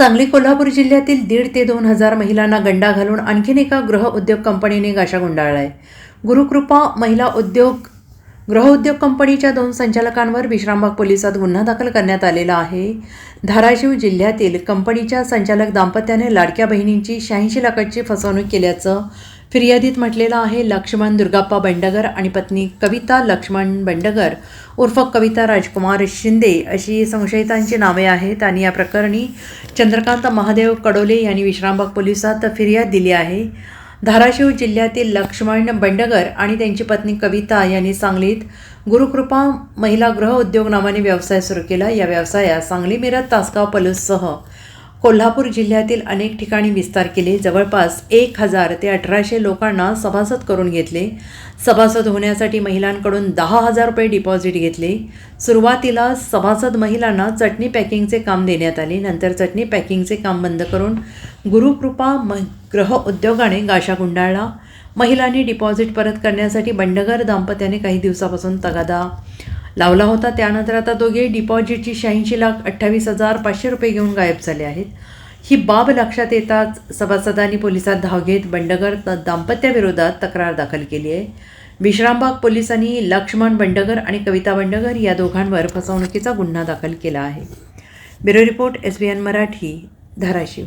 सांगली कोल्हापूर जिल्ह्यातील दीड ते दोन हजार महिलांना गंडा घालून आणखीन एका गृह उद्योग कंपनीने गाशा गुंडाळला आहे गुरुकृपा महिला उद्योग गृहउद्योग कंपनीच्या दोन संचालकांवर विश्रामबाग पोलिसात गुन्हा दाखल करण्यात आलेला आहे. धाराशिव जिल्ह्यातील कंपनीच्या संचालक दाम्पत्याने लाडक्या बहिणींची शहाऐंशी लाखाची फसवणूक केल्याचं फिर्यादीत म्हटलेलं आहे लक्ष्मण दुर्गाप्पा बंडगर आणि पत्नी कविता लक्ष्मण बंडगर उर्फ कविता राजकुमार शिंदे अशी संशयितांची नावे आहेत आणि या प्रकरणी चंद्रकांत महादेव कडोले यांनी विश्रामबाग पोलिसात फिर्याद दिली आहे. धाराशिव जिल्ह्यातील लक्ष्मण बंडगर आणि त्यांची पत्नी कविता यांनी सांगलीत गुरुकृपा महिला गृह उद्योग नावाने व्यवसाय सुरू केला. या व्यवसायात सांगली मिरत तासगाव पलूससह कोल्हापूर जिल्ह्यातील अनेक ठिकाणी विस्तार केले. जवळपास एक हजार ते अठराशे लोकांना सभासद करून घेतले. सभासद होण्यासाठी महिलांकडून दहा हजार रुपये डिपॉझिट घेतले. सुरुवातीला सभासद महिलांना चटणी पॅकिंगचे काम देण्यात आले. नंतर चटणी पॅकिंगचे काम बंद करून गुरुकृपा म ग्रह उद्योगाने गाशा गुंडाळला. महिलांनी डिपॉझिट परत करण्यासाठी बंडगर दाम्पत्याने काही दिवसापासून तगादा. लावला होता. त्यानंतर आता दोघे डिपॉझिटची शहाऐंशी लाख अठ्ठावीस हजार पाचशे रुपये घेऊन गायब झाले आहेत. ही बाब लक्षात येताच सभासदांनी पोलिसात धाव घेत बंडगर दाम्पत्याविरोधात तक्रार दाखल केली आहे. विश्रामबाग पोलिसांनी लक्ष्मण बंडगर आणि कविता बंडगर या दोघांवर फसवणुकीचा गुन्हा दाखल केला आहे. Bureau report S B N Marathi Dharashiv.